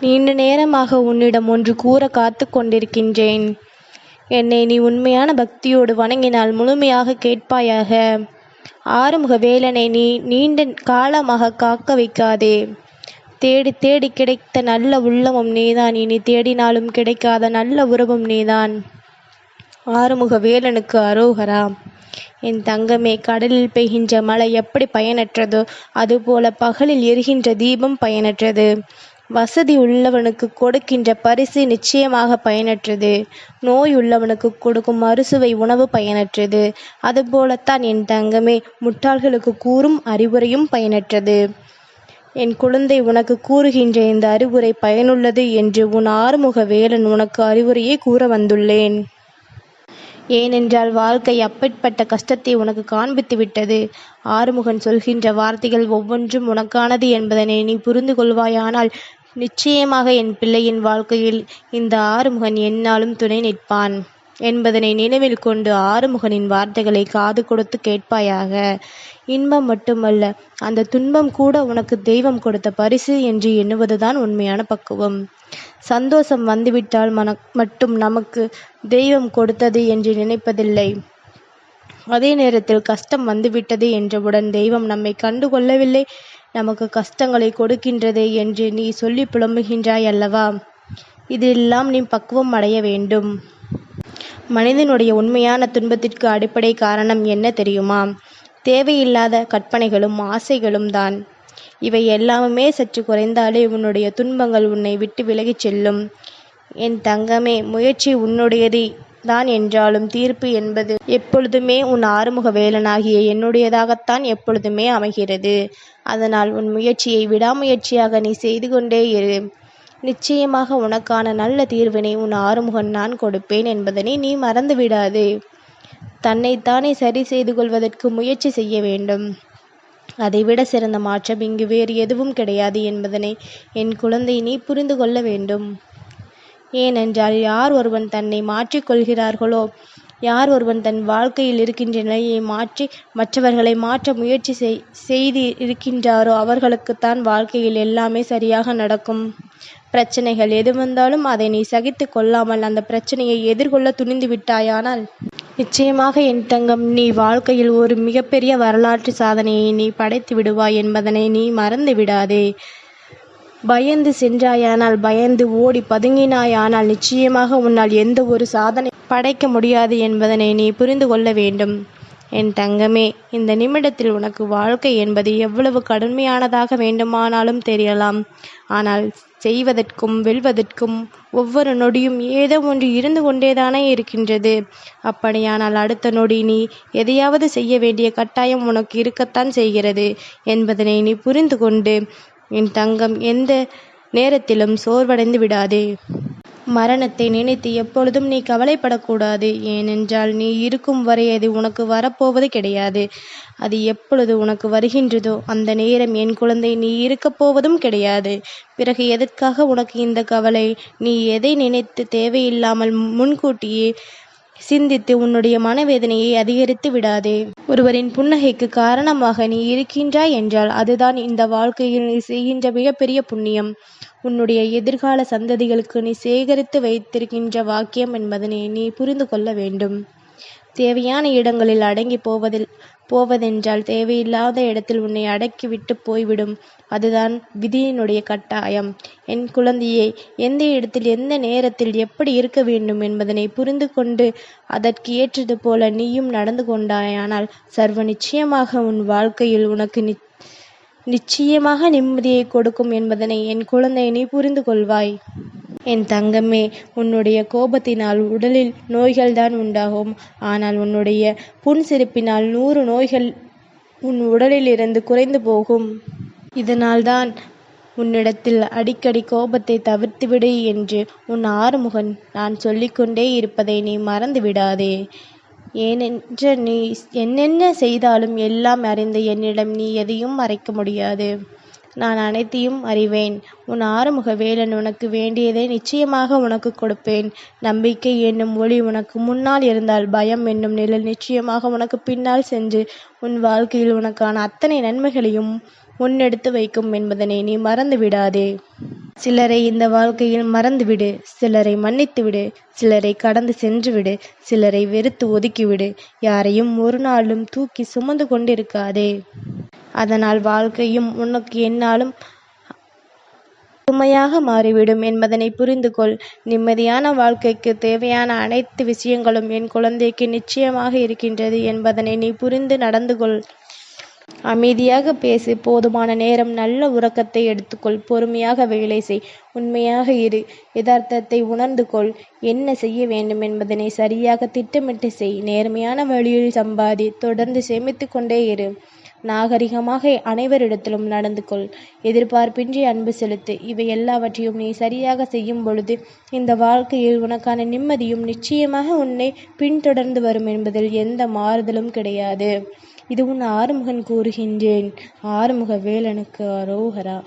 நீண்ட நேரமாக உன்னிடம் ஒன்று கூற காத்து கொண்டிருக்கின்றேன். என்னை நீ உண்மையான பக்தியோடு வணங்கினால் முழுமையாக கேட்பாயாக. ஆறுமுக வேலனை நீ நீண்ட காலமாக காக்க வைக்காதே. தேடி தேடி கிடைத்த நல்ல உள்ளமும் நீதான். இனி தேடினாலும் கிடைக்காத நல்ல உறவும் நீதான். ஆறுமுக வேலனுக்கு அரோகரா. என் தங்கமே கடலில் பெய்கின்ற மழை எப்படி பயனற்றதோ? அதுபோல பகலில் எரிகின்ற தீபம் பயனற்றது. வசதி உள்ளவனுக்கு கொடுக்கின்ற பரிசு நிச்சயமாக பயனற்றது. நோய் உள்ளவனுக்கு கொடுக்கும் அறுசுவை உணவு பயனற்றது. அதுபோலத்தான் என் தங்கமே முட்டாள்களுக்கு கூறும் அறிவுரையும் பயனற்றது. என் குழந்தை உனக்கு கூறுகின்ற இந்த அறிவுரை பயனுள்ளது என்று உன் ஆறுமுக வேலன் உனக்கு அறிவுரையே கூற வந்துள்ளேன். ஏனென்றால் வாழ்க்கை அப்பேற்பட்ட கஷ்டத்தை உனக்கு காண்பித்து விட்டது. ஆறுமுகன் சொல்கின்ற வார்த்தைகள் ஒவ்வொன்றும் உனக்கானது என்பதனை நீ புரிந்து கொள்வாயானால் நிச்சயமாக என் பிள்ளையின் வாழ்க்கையில் இந்த ஆறுமுகன் என்னாலும் துணை நிற்பான். என்பதனை நினைவில் கொண்டு ஆறுமுகனின் வார்த்தைகளை காது கொடுத்து கேட்பாயாக. இன்பம் மட்டுமல்ல அந்த துன்பம் கூட உனக்கு தெய்வம் கொடுத்த பரிசு என்று எண்ணுவதுதான் உண்மையான பக்குவம். சந்தோஷம் வந்துவிட்டால் மன மட்டும் நமக்கு தெய்வம் கொடுத்தது என்று நினைப்பதில்லை. அதே நேரத்தில் கஷ்டம் வந்துவிட்டது என்றவுடன் தெய்வம் நம்மை கண்டுகொள்ளவில்லை. நமக்கு கஷ்டங்களை கொடுக்கின்றது என்று நீ சொல்லி புலம்புகின்றாய் அல்லவா? இதெல்லாம் நீ பக்குவம் அடைய வேண்டும். மனிதனுடைய உண்மையான துன்பத்திற்கு அடிப்படை காரணம் என்ன தெரியுமா? தேவையில்லாத கற்பனைகளும் ஆசைகளும் தான். இவை எல்லாமே சற்று குறைந்தாலே உன்னுடைய துன்பங்கள் உன்னை விட்டு விலகிச் செல்லும். என் தங்கமே முயற்சி உன்னுடையது தான் என்றாலும் தீர்ப்பு என்பது எப்பொழுதுமே உன் ஆறுமுக வேலனாகிய என்னுடையதாகத்தான் எப்பொழுதுமே அமைகிறது. அதனால் உன் முயற்சியை விடாமுயற்சியாக நீ செய்து கொண்டே இரு. நிச்சயமாக உனக்கான நல்ல தீர்வினை உன் ஆறுமுகன் நான் கொடுப்பேன் என்பதனை நீ மறந்து விடாதே தன்னைத்தானே சரி செய்து கொள்வதற்கு முயற்சி செய்ய வேண்டும். அதைவிட சிறந்த மாற்றம் இங்கு வேறு எதுவும் கிடையாது என்பதனை என் குழந்தை நீ புரிந்து கொள்ள வேண்டும். ஏனென்றால் யார் ஒருவன் தன்னை மாற்றிக்கொள்கிறார்களோ யார் ஒருவன் தன் வாழ்க்கையில் இருக்கின்ற நிலையை மாற்றி மற்றவர்களை மாற்ற முயற்சி செய் செய்து இருக்கின்றாரோ அவர்களுக்குத்தான் வாழ்க்கையில் எல்லாமே சரியாக நடக்கும். பிரச்சனைகள் எது வந்தாலும் அதை நீ சகித்து கொள்ளாமல் அந்த பிரச்சனையை எதிர்கொள்ள துணிந்து விட்டாயானால்? நிச்சயமாக என் தங்கம் நீ வாழ்க்கையில் ஒரு மிகப்பெரிய வரலாற்று சாதனையை நீ படைத்து விடுவாய் என்பதனை நீ மறந்து விடாதே. பயந்து சென்றாயானால் பயந்து ஓடி பதுங்கினாயானால் நிச்சயமாக உன்னால் எந்த ஒரு சாதனை படைக்க முடியாது என்பதனை நீ புரிந்து கொள்ள வேண்டும். என் தங்கமே இந்த நிமிடத்தில் உனக்கு வாழ்க்கை என்பது எவ்வளவு கடுமையானதாக வேண்டுமானாலும் தெரியலாம். ஆனால் செய்வதற்கும் வெல்வதற்கும் ஒவ்வொரு நொடியும் ஏதோ ஒன்று இருந்து கொண்டேதானே இருக்கின்றது. அப்படியானால் அடுத்த நொடி நீ எதையாவது செய்ய வேண்டிய கட்டாயம் உனக்கு இருக்கத்தான் செய்கிறது என்பதனை நீ புரிந்து கொண்டு என் தங்கம் எந்த நேரத்திலும் சோர்வடைந்து விடாதே. மரணத்தை நினைத்து எப்பொழுதும் நீ கவலைப்படக்கூடாது. ஏனென்றால் நீ இருக்கும் வரை அது உனக்கு வரப்போவது கிடையாது. அது எப்பொழுது உனக்கு வருகின்றதோ அந்த நேரம் என் குழந்தை நீ இருக்கப் போவதும் கிடையாது. பிறகு எதற்காக உனக்கு இந்த கவலை? நீ எதை நினைத்து தேவையில்லாமல் முன்கூட்டியே சிந்தித்து உன்னுடைய மனவேதனையை அதிகரித்து விடாதே. ஒருவரின் புன்னகைக்கு காரணமாக நீ இருக்கின்றாய் என்றால் அதுதான் இந்த வாழ்க்கையில் நீ செய்கின்ற மிகப்பெரிய புண்ணியம். உன்னுடைய எதிர்கால சந்ததிகளுக்கு நீ சேகரித்து வைத்திருக்கின்ற வாக்கியம் என்பதனை நீ புரிந்து கொள்ள வேண்டும். தேவையான இடங்களில் அடங்கி போவதில் போவதென்றால் தேவையில்லாத இடத்தில் உன்னை அடக்கிவிட்டு போய்விடும். அதுதான் விதியினுடைய கட்டாயம். என் குழந்தையே எந்த இடத்தில் எந்த நேரத்தில் எப்படி இருக்க வேண்டும் என்பதனை புரிந்து கொண்டு அதற்கு ஏற்றது போல நீயும் நடந்து கொண்டாயானால் சர்வ நிச்சயமாக உன் வாழ்க்கையில் உனக்கு நி நிச்சயமாக நிம்மதியை கொடுக்கும் என்பதனை என் குழந்தை நீ புரிந்து கொள்வாய். என் தங்கமே உன்னுடைய கோபத்தினால் உடலில் நோய்கள்தான் உண்டாகும். ஆனால் உன்னுடைய புன்சிரிப்பினால் நூறு நோய்கள் உன் உடலில் இருந்து குறைந்து போகும். இதனால்தான் உன்னிடத்தில் அடிக்கடி கோபத்தை தவிர்த்துவிடு என்று உன் ஆறுமுகன் நான் சொல்லிக்கொண்டே இருப்பதை நீ மறந்து விடாதே ஏனென்ற நீ என்னென்ன செய்தாலும் எல்லாம் அறிந்த என்னிடம் நீ எதையும் மறைக்க முடியாது. நான் அனைத்தையும் அறிவேன். உன் ஆறுமுக வேலன் உனக்கு வேண்டியதை நிச்சயமாக உனக்கு கொடுப்பேன். நம்பிக்கை என்னும் ஒளி உனக்கு முன்னால் இருந்தால் பயம் என்னும் நிழல் நிச்சயமாக உனக்கு பின்னால் சென்று உன் வாழ்க்கையில் உனக்கான அத்தனை நன்மைகளையும் முன்னெடுத்து வைக்கும் என்பதனை நீ மறந்து விடாதே சிலரை இந்த வாழ்க்கையில் மறந்துவிடு சிலரை மன்னித்துவிடு சிலரை கடந்து சென்றுவிடு சிலரை வெறுத்து ஒதுக்கிவிடு யாரையும் ஒரு நாளும் தூக்கி சுமந்து கொண்டிருக்காதே. அதனால் வாழ்க்கையும் உனக்கு என்னாலும் சுமையாக மாறிவிடும் என்பதனை புரிந்து கொள் நிம்மதியான வாழ்க்கைக்கு தேவையான அனைத்து விஷயங்களும் என் குழந்தைக்கு நிச்சயமாக இருக்கின்றது என்பதனை நீ புரிந்து நடந்து கொள் அமைதியாக பேசு. போதுமான நேரம் நல்ல உறக்கத்தை எடுத்துக்கொள். பொறுமையாக வேலை செய். உண்மையாக இரு. யதார்த்தத்தை உணர்ந்து கொள் என்ன செய்ய வேண்டும் என்பதனை சரியாக திட்டமிட்டு செய். நேர்மையான வழியில் சம்பாதி. தொடர்ந்து சேமித்து கொண்டே இரு. நாகரிகமாக அனைவரிடத்திலும் நடந்து கொள் எதிர்பார்ப்பின்றி அன்பு செலுத்து. இவை எல்லாவற்றையும் நீ சரியாக செய்யும் பொழுது இந்த வாழ்க்கையில் உனக்கான நிம்மதியும் நிச்சயமாக உன்னை பின்தொடர்ந்து வரும் என்பதில் எந்த மாறுதலும் கிடையாது. இது உன் ஆறுமுகன் கூறுகின்றேன். ஆறுமுக வேலனுக்கு அரோகரா.